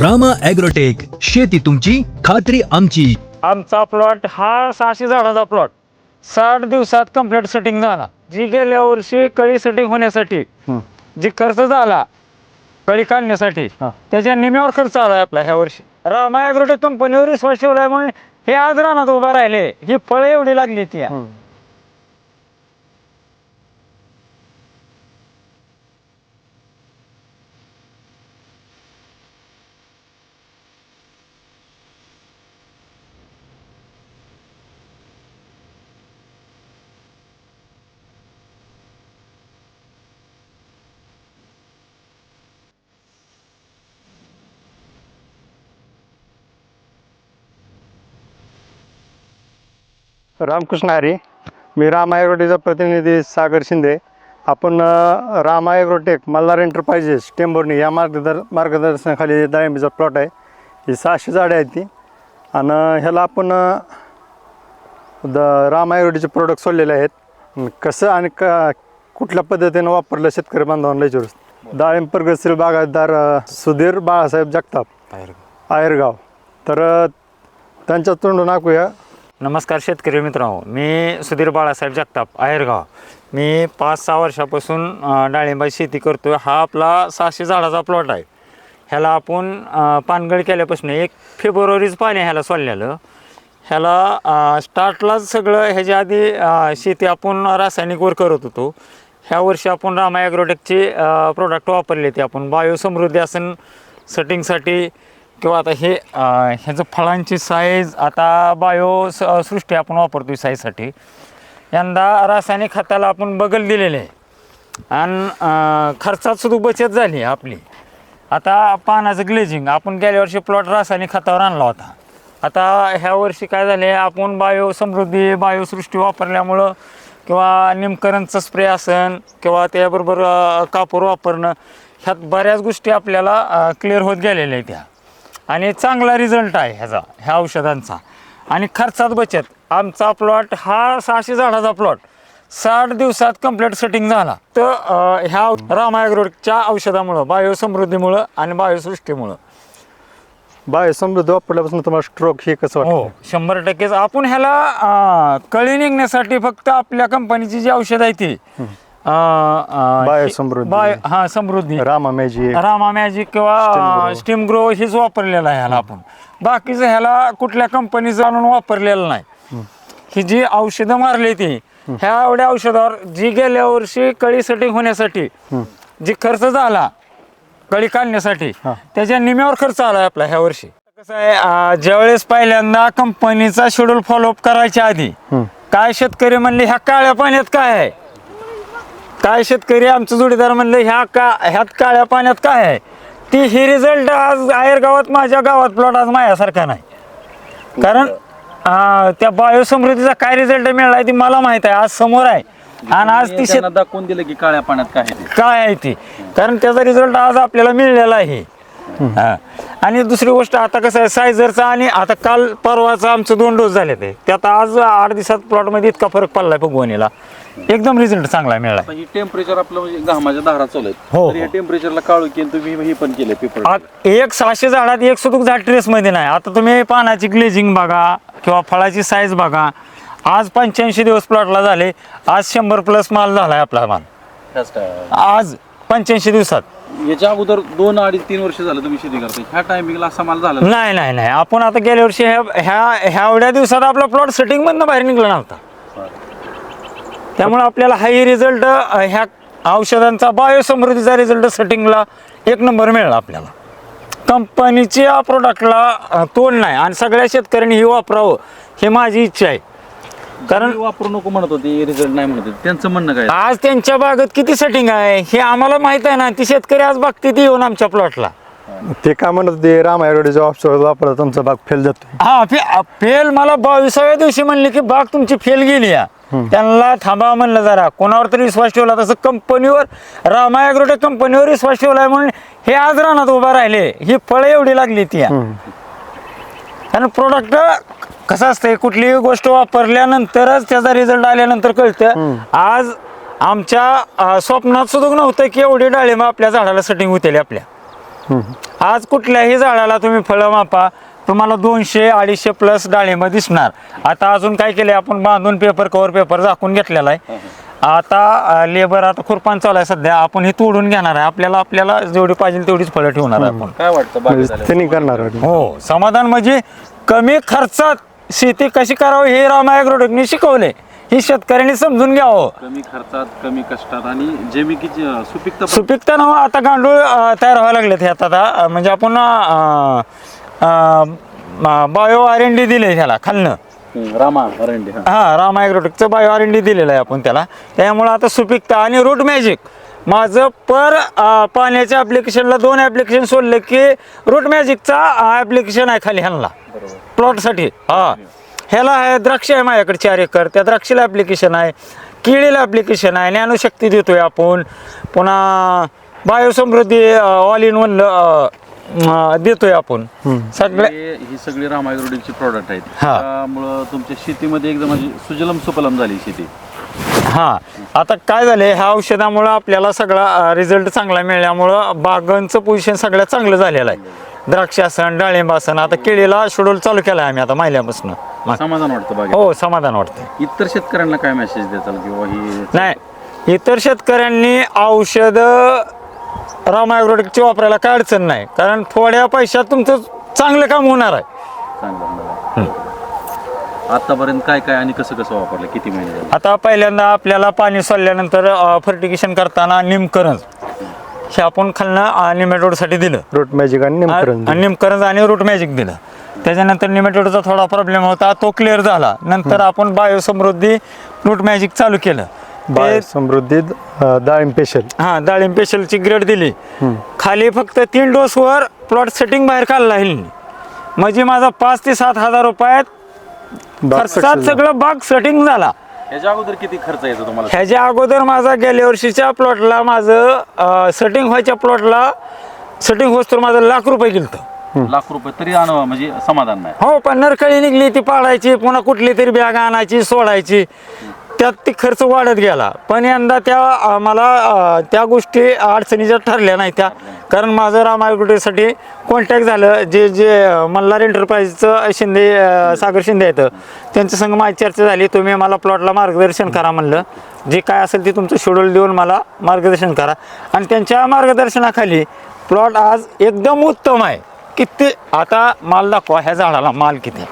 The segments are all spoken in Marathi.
रामा ॲग्रोटेक शेती तुमची खात्री आमची. आमचा प्लॉट हा सहाशे झाडाचा प्लॉट. साठ दिवसात कंप्लीट सेटिंग झाला. जी गेल्या वर्षी कळी सेटिंग होण्यासाठी जी खर्च झाला कळी काढण्यासाठी त्याच्या निम्यावर खर्च आला आपला ह्या वर्षी. रामा ॲग्रोटेक कंपनीवर विश्वास ठेवल्यामुळे हे आज रानात उभा राहिले. ही फळं एवढी लागली ती. रामकृष्ण हरी मी राम ॲग्रोटेकचा प्रतिनिधी सागर शिंदे. आपण राम ॲग्रोटेक मल्हार एंटरप्राइजेस टेंभुर्णी या मार्गदर मार्गदर्शनाखाली डाळिंबीचा प्लॉट आहे ही सहाशे झाडे आहेत ती. आणि ह्याला आपण द राम ॲग्रोटेकचे प्रोडक्ट सोडलेले आहेत. कसं आणि क कुठल्या पद्धतीनं वापरलं शेतकरी बांधवांना विचारू डाळिंब प्रगतशील बागायतदार सुधीर बाळासाहेब जगताप. आयरगाव. तर त्यांच्या तोंडून ऐकूया नमस्कार शेतकरी मित्रांनो मी सुधीर बाळासाहेब जगताप आहेरगाव. मी पाच सहा वर्षापासून डाळिंबाची शेती करतो हा आपला सहाशे झाडाचा प्लॉट आहे. ह्याला आपण पानगळ केल्यापासून एक फेब्रुवारीच पाणी ह्याला सोडलेलं. ह्याला स्टार्टलाच सगळं ह्याच्या आधी शेती आपण रासायनिकवर करत होतो. ह्या वर्षी आपण रामा ॲग्रोटेकचे प्रोडक्ट वापरले ते आपण. बायोसमृद्धी असन सेटिंगसाठी किंवा आता हे ह्याचं फळांची साईज आता बायो स- सृष्टी आपण वापरतो साईजसाठी यंदा रासायनिक खताला आपण बगल दिलेले आहे. आणि खर्चातसुद्धा खर्चात सुद्धा बचत झाली आपली. आता पानाचं ग्लेजिंग आपण गेल्या वर्षी प्लॉट रासायनिक खतावर आणला होता. आता ह्या वर्षी काय झाले आपण बायो समृद्धी बायोसृष्टी वापरल्यामुळं किंवा निमकरणचं स्प्रे असन किंवा त्याबरोबर कापूर वापरणं ह्यात बऱ्याच गोष्टी आपल्याला क्लिअर होत गेलेल्या आहेत त्या. आणि चांगला रिझल्ट आहे ह्याचा ह्या औषधांचा. आणि खर्चात बचत. आमचा प्लॉट हा सहाशे झाडाचा प्लॉट साठ दिवसात कंप्लीट सेटिंग झाला. तर ह्या रामायग्रोडच्या औषधामुळं बायोसमृद्धीमुळं आणि बायोसृष्टीमुळं. बाय समृद्ध वापरल्यापासून तुम्हाला स्ट्रोक हे कसं हो शंभर टक्केच. आपण ह्याला कळी निघण्यासाठी फक्त आपल्या कंपनीची जी औषध आहे ती बाय हा समृद्धी. रामा मॅजिक रामा मॅजिक किंवा. स्टीम ग्रो हेच वापरलेलं आहे ह्याला आपण. बाकीचं ह्याला कुठल्या कंपनीचं आणून वापरलेलं नाही. ही जी औषधं मारली ती ह्या एवढ्या औषधावर जी गेल्या वर्षी कळी सेटिंग होण्यासाठी जी खर्च झाला कळी काढण्यासाठी त्याच्या निम्यावर खर्च आला आपला ह्या वर्षी. कसं आहे ज्यावेळेस पहिल्यांदा कंपनीचा शेड्यूल फॉलोअप करायच्या आधी काय शेतकरी म्हणले ह्या काळ्या पाण्यात काय आहे? काय शेतकरी आमचं जोडीदार म्हणलं ह्या का ह्यात काळ्या पाण्यात काय आहे? ती ही रिझल्ट आज आयर गावात माझ्या गावात प्लॉट आज माझ्यासारखा नाही. कारण त्या बायोसमृद्धीचा काय रिझल्ट मिळाला ती मला माहीत आहे आज समोर आहे. आणि आज ती शेत त्यांना दाखवून दिलं की काळ्या पाण्यात काय आहे ते. काय आहे ती. कारण त्याचा रिझल्ट आज आपल्याला मिळलेला आहे. हा. आणि दुसरी गोष्ट आता कसं आहे सायझरचा आणि आता काल परवाचा आमचं दोन डोस झाले ते. त्यात आज आठ दिवसात प्लॉटमध्ये इतका फरक पडलाय फुगवणीला एकदम रिझल्ट चांगला मिळाला. टेम्परेचर आपलं म्हणजे घामाच्या धारा चालू आहेत. हो, तर या हो. टेम्परेचरला काळू की तुम्ही हे पण केलं पेपर आत- एक सहाशे झाडात एक सुतूक झाड ट्रेसमध्ये नाही. आता तुम्ही पानाची ग्लेजिंग बघा किंवा फळाची साईज बघा. आज पंच्याऐंशी दिवस प्लॉटला झाले. आज शंभर प्लस माल झालाय आपला माल. आज पंच्याऐंशी दिवसात. याच्या अगोदर दोन अडीच तीन वर्ष झालं तुम्ही शेती करताय. ह्या टायमिंगला असा माल झाला नाही. नाही नाही आपण आता गेल्या वर्षी ह्या ह्या ह्या एवढ्या दिवसात आपला प्लॉट सेटिंग मधनं बाहेर निघला नव्हता. त्यामुळे आपल्याला हाही रिझल्ट ह्या औषधांचा बायोसमृद्धीचा रिझल्ट सेटिंगला एक नंबर मिळाला आपल्याला. कंपनीच्या प्रोडक्टला तोड नाही आणि सगळ्या शेतकऱ्यांनी हे वापरावं हे माझी इच्छा आहे. कारण वापरू नको म्हणत होते रिझल्ट नाही म्हणत होते. त्यांचं म्हणणं काय? आज त्यांच्या बागेत किती सेटिंग आहे हे आम्हाला माहीत आहे ना ती शेतकरी आज बघते ती येऊन आमच्या प्लॉटला ते काय म्हणत होते राम ॲग्रोटेकचा ऑप्शन वापरला तुमचा भाग फेल जातो हा फे फेल मला बावीसाव्या दिवशी म्हणले की बाग तुमची फेल गेली या. त्यांना थांबा म्हणलं जरा. कोणावर तरी विश्वास ठेवला तसं कंपनीवर रामा ॲग्रोटेक कंपनीवर विश्वास ठेवलाय म्हणून हे आज रानात उभा राहिले. ही फळं एवढी लागली ती. कारण प्रोडक्ट कसं असतंय कुठलीही गोष्ट वापरल्यानंतरच त्याचा रिझल्ट आल्यानंतर कळतं. आज आमच्या स्वप्नात सुद्धा नव्हतं की एवढी डाळिंब आपल्या झाडाला सेटिंग होतील आपल्या. आज कुठल्याही झाडाला तुम्ही फळं मापा. तुम्हाला दोनशे अडीचशे प्लस डाळिंब दिसणार. आता अजून काय केलंय आपण बांधून पेपर कवर पेपर झाकून घेतलेला आहे. आता लेबर आता खुरपान चालू आहे सध्या. आपण हे तोडून घेणार आहे. आपल्याला आपल्याला जेवढी पाहिजे तेवढीच फळं ठेवणार आहे आपण. काय वाटतं बाकी झालं? त्यांनी करणार हो समाधान म्हणजे कमी खर्चात शेती कशी करावी हे रामायग्रोटेकनी शिकवले. ही शेतकऱ्यांनी समजून घ्यावं. कमी खर्चात कमी कष्टात आणि जमिनीची अं, सुपीकता पण- सुपिकता नाव आता गांडूळ अं, तयार व्हायला लागलेत ह्यात आता अं, म्हणजे आपण बायो आर एन डी दिले त्याला खालनं. रामा अरंडे हा. हा राम ॲग्रोटेकचं बायो आर एन डी दिलेलं आहे आपण त्याला. त्यामुळं आता सुपिकता आणि रूट मॅजिक माझं पर अं, पाण्याच्या ॲप्लिकेशनला दोन ॲप्लिकेशन सोडलं की रूट मॅजिकचा ॲप्लिकेशन आहे खाली ह्यांना. प्लॉटसाठी हा. ह्याला आहे द्राक्ष आहे माझ्याकडे चार एकर. त्या द्राक्षीला ॲप्लिकेशन आहे. केळीला ॲप्लिकेशन आहे. ज्ञानशक्ती देतोय आपण. पुन्हा बायोसमृद्धी ऑल इन वन देतोय आपण. सगळ्या हे- ही सगळी रामायग्रोडीची प्रॉडक्ट आहेत. हा. त्यामुळं तुमच्या शेतीमध्ये एकदम म्हणजे सुजलम सुपलम झाली शेती. हा. आता काय झालंय ह्या औषधामुळं आपल्याला सगळा रिझल्ट चांगला मिळाल्यामुळं बागांचं पोझिशन सगळ्यात चांगलं झालेलं आहे. द्राक्ष असन डाळिंब असन आता केळीला शेड्यूल चालू केला आहे आम्ही आता महिल्यापासून समाधान वाटतं हो समाधान वाटतं इतर शेतकऱ्यांना काय मेसेज द्याल किंवा ही नाही. इतर शेतकऱ्यांनी औषधं रामायग्रोटिकची वापरायला काय अडचण नाही. कारण थोड्या पैशात तुमचं चांगलं काम होणार आहे. चांगलं आतापर्यंत काय काय आणि कसं कसं वापरलं? किती महिने झाले? आता पहिल्यांदा आपल्याला पाणी सोडल्यानंतर फर्टिगेशन करताना निमकरंज. हे आपण खालनं निमेटोडसाठी दिलं. रूट मॅजिक आणि नेमकरण आणि निमकरंज आणि रूट मॅजिक दिलं. त्याच्यानंतर निमेटोडचा थोडा प्रॉब्लेम होता. तो क्लिअर झाला. नंतर आपण बायोसमृद्धी रूट मॅजिक चालू केलं. बाय ते समृद्धी डाळिंब पेशल. हा डाळिंब पेशलची ग्रेड दिली. खाली फक्त तीन डोसवर प्लॉट सेटिंग बाहेर काढला म्हणजे माझा पाच ते सात हजार रुपयात खर्चात सगळं बाग सेटिंग झाला. याच्या अगोदर किती खर्च येतो तुम्हाला? ह्याच्या अगोदर माझा गेल्या वर्षीच्या प्लॉटला माझं सेटिंग व्हायच्या प्लॉटला सेटिंग होस तर माझं लाख रुपये गेलं लाख रुपये तरी आणवा म्हणजे समाधान नाही. हो पण नरकळी निघली ती पाडायची पुन्हा कुठली तरी बॅग आणायची सोडायची. त्यात ती खर्च वाढत गेला. पण यंदा त्या मला त्या गोष्टी अडचणीच्या ठरल्या नाही त्या. कारण माझं रामायगुटेसाठी कॉन्टॅक्ट झालं. जे जे मल्हार एंटरप्राइजचं शिंदे सागर शिंदे आहेत. त्यांच्या संग माझी चर्चा झाली. तुम्ही मला प्लॉटला मार्गदर्शन करा म्हणलं. जे काय असेल ते तुमचं शेड्यूल देऊन मला मार्गदर्शन करा. आणि त्यांच्या मार्गदर्शनाखाली प्लॉट आज एकदम उत्तम आहे. किती आता माल दाखवा ह्या झाडाला. माल किती?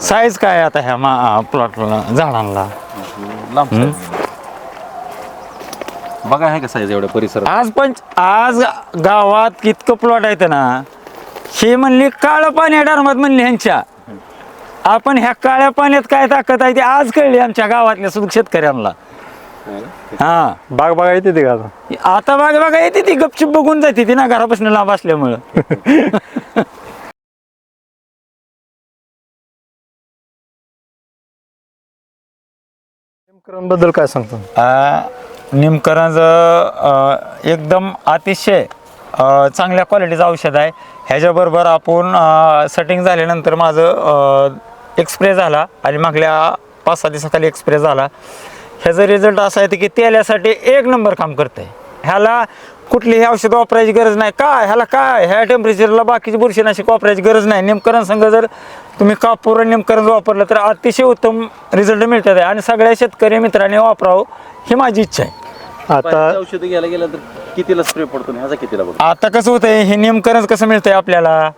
साईज काय आता ह्या मा प्लॉटला झाडांना लांब. बघा आहे का साईज एवढ्या परिसरात आज पण आज गावात कितकं प्लॉट आहेत ना. हे म्हणली काळं पाणी आहे डारमात म्हणली ह्यांच्या. आपण ह्या काळ्या पाण्यात काय ताकद आहे ते आज कळली आमच्या गावातल्या सुद्धा शेतकऱ्यांना. हा. बाग बघा येते ते का आता? आता बघा बघा येते ती गपचूप बघून जाते ती ना घरापासून लांब असल्यामुळं. नेमकरण काय सांगतो? निमकरांचं एकदम अतिशय चांगल्या क्वालिटीचं औषध आहे. ह्याच्याबरोबर आपण सेटिंग झाल्यानंतर माझं एक्सप्रे झाला आणि मागल्या पाच सहा दिवसाखाली एक्सप्रे झाला. ह्याचा रिझल्ट असा आहे की तेल्यासाठी एक नंबर काम करतं आहे ह्याला कुठलीही औषध वापरायची गरज नाही. काय? ह्याला काय? ह्या टेम्परेचरला बाकीची बुरशीनाशक वापरायची गरज नाही. नेमकरण संघ जर तुम्ही कापूर आणि नेमकरण वापरलं तर अतिशय उत्तम रिझल्ट मिळतात. आहे आणि सगळ्या शेतकरी मित्रांनी वापरावं ही माझी इच्छा आहे. आता औषध घ्यायला गेलं तर कितीला स्प्रे पडतो आणि ह्याचा कितीला पडतो? आता कसं होतंय हे नेमकरण कसं मिळतंय आपल्याला?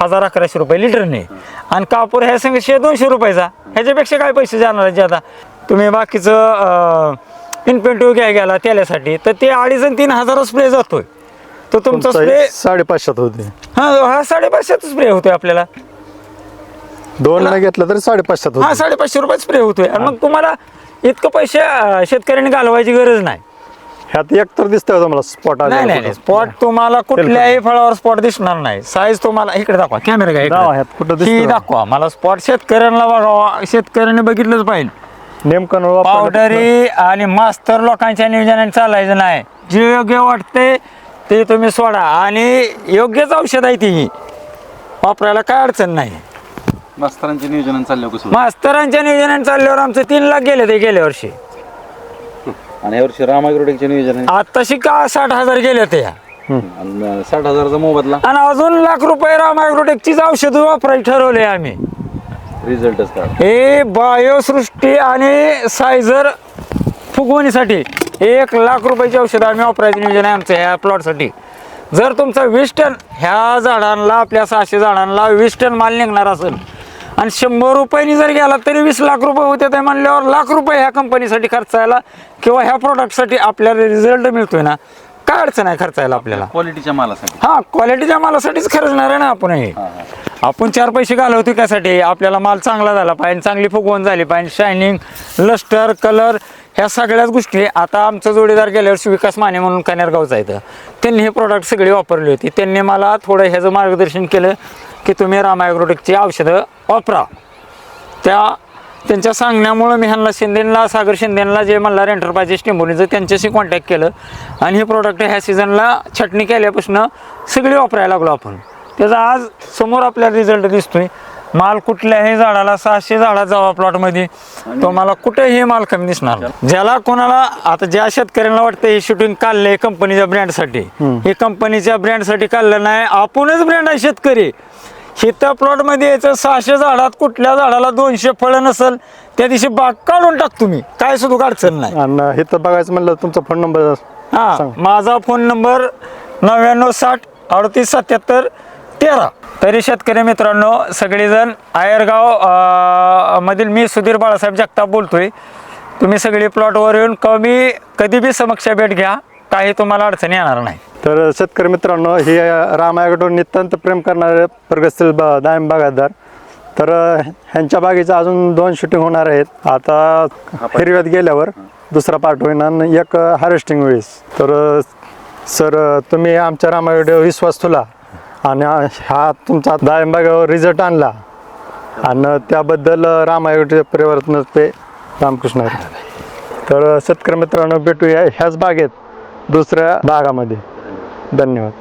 हजार अकराशे रुपये लिटरने आणि कापूर ह्या संग शे दोनशे रुपयाचा. ह्याच्यापेक्षा काय पैसे जाणार आहेत आता तुम्ही बाकीचं इन्पेंटिव्ह घ्या गेला त्याल्यासाठी तर ते अडीच आणि तीन हजार स्प्रे जातोय. तर तुमचा स्प्रे साडेपाचशेत होते. हा हा साडेपाचशेच स्प्रे होतोय आपल्याला. दोन घेतलं तरी साडेपाचशेत हा साडेपाचशे रुपये स्प्रे होतोय. आणि मग तुम्हाला इतकं पैसे शेतकऱ्यांनी घालवायची गरज नाही. ह्यात एक तर दिसतंय तुम्हाला स्पॉट नाही नाही स्पॉट तुम्हाला कुठल्याही फळावर स्पॉट दिसणार नाही. साईज तुम्हाला इकडे दाखवा कॅमेरा दाखवा, ह्यात कुठं घ्या दिसतोय? ही का? दाखवा. मला स्पॉट शेतकऱ्यांना बघावा शेतकऱ्यांनी बघितलंच पाहिजे. नेमकं पावडरी आणि मास्तर लोकांच्या नियोजनाने चालायचं नाही. जे योग्य वाटते ते तुम्ही सोडा. आणि योग्यच औषध आहे ती. वापरायला काय अडचण नाही. मास्तरांचे नियोजन चाललं कसं मास्तरांच्या नियोजनाने चालल्यावर आमचं तीन लाख गेले ते गेल्या वर्षी. आणि यावर्षी रामायग्रोडेकचे नियोजन आहे आताशी का साठ हजार गेले ते आणि साठ हजाराचा मोबदला? आणि अजून लाख रुपये रामायग्रोटेकचीच औषधं वापरायची ठरवले आम्ही. रिझल्टच काढ हे बायोसृष्टी आणि सायझर फुगवणीसाठी एक लाख रुपयाची औषधं आम्ही वापरायचं नियोजन आहे आमचं ह्या प्लॉटसाठी जर तुमचा वीस टन ह्या झाडांना आपल्या सहाशे झाडांना वीस टन माल निघणार असेल आणि शंभर रुपयांनी जर गेला तरी वीस लाख रुपये होते ते म्हणल्यावर लाख रुपये ह्या कंपनीसाठी खर्चायला किंवा ह्या प्रोडक्टसाठी आपल्याला रिझल्ट मिळतोय ना? काय अडचण आहे खर्चायला आपल्याला? क्वालिटीच्या मालासाठी. हा क्वालिटीच्या मालासाठीच खर्चणार आहे ना आपण हे. आपण चार पैसे घालवतो त्यासाठी. आपल्याला माल चांगला झाला पाहिजे चांगली फुगवण झाली पाहिजे शायनिंग लस्टर कलर ह्या सगळ्याच गोष्टी. आता आमचं जोडीदार गेल्या वर्षी विकास माने म्हणून कन्यारगावचा येतं त्यांनी हे प्रॉडक्ट सगळी वापरली होती. त्यांनी मला थोडं ह्याचं मार्गदर्शन केलं की तुम्ही रामायग्रोटेकची औषधं वापरा. त्या त्यांच्या सांगण्यामुळं मी ह्यांना शिंदेला सागर शिंदेला जे मल्हार एंटरप्राइजेस टेंबोलीचं त्यांच्याशी कॉन्टॅक्ट केलं. आणि हे प्रोडक्ट ह्या सीझनला छटणी केल्यापासून सगळी वापरायला लागलो आपण. त्याचा आज समोर आपल्याला रिझल्ट दिसतोय. माल कुठल्याही झाडाला सहाशे झाडा जावा प्लॉटमध्ये तो मला कुठेही माल कमी दिसणार. ज्याला कोणाला आता ज्या शेतकऱ्यांना वाटतं हे शूटिंग काढलंय कंपनीच्या ब्रँडसाठी हे कंपनीच्या ब्रँडसाठी काढलं नाही आपणच ब्रँड आहे शेतकरी. हिथं प्लॉटमध्ये यायचं सहाशे झाडात कुठल्या झाडाला दोनशे फळं नसल त्या दिवशी बाग काढून टाक तुम्ही. काय सुद्धा अडचण नाही. आणि इथं बघायचं म्हणलं तुमचा फोन नंबर हा. माझा फोन नंबर नव्याण्णव साठ अडतीस सत्याहत्तर तेरा. तरी शेतकरी मित्रांनो सगळेजण आयरगाव अं, मधील मी सुधीर बाळासाहेब जगताप बोलतोय. तुम्ही सगळी प्लॉटवर येऊन कमी कधी बी समक्ष भेट घ्या. काही तुम्हाला अडचणी येणार नाही. तर शेतकरी मित्रांनो हे रामायगडवर नितांत प्रेम करणारे प्रगतशील बा दायम बागायतदार. तर ह्यांच्या बागेचं अजून दोन शूटिंग होणार आहेत. आता हिरव्यात गेल्यावर दुसरा पार्ट होईल आणि एक हार्वेस्टिंग वेळेस. तर सर तुम्ही आमच्या रामायगडवर विश्वास ठेवला. आणि हा तुमचा डाळिंबागावर रिझल्ट आणला. आणि त्याबद्दल रामायोगचे परिवर्तन ते रामकृष्ण तर शेतकरी मित्रांनो भेटूया ह्याच बागेत दुसऱ्या भागामध्ये. धन्यवाद.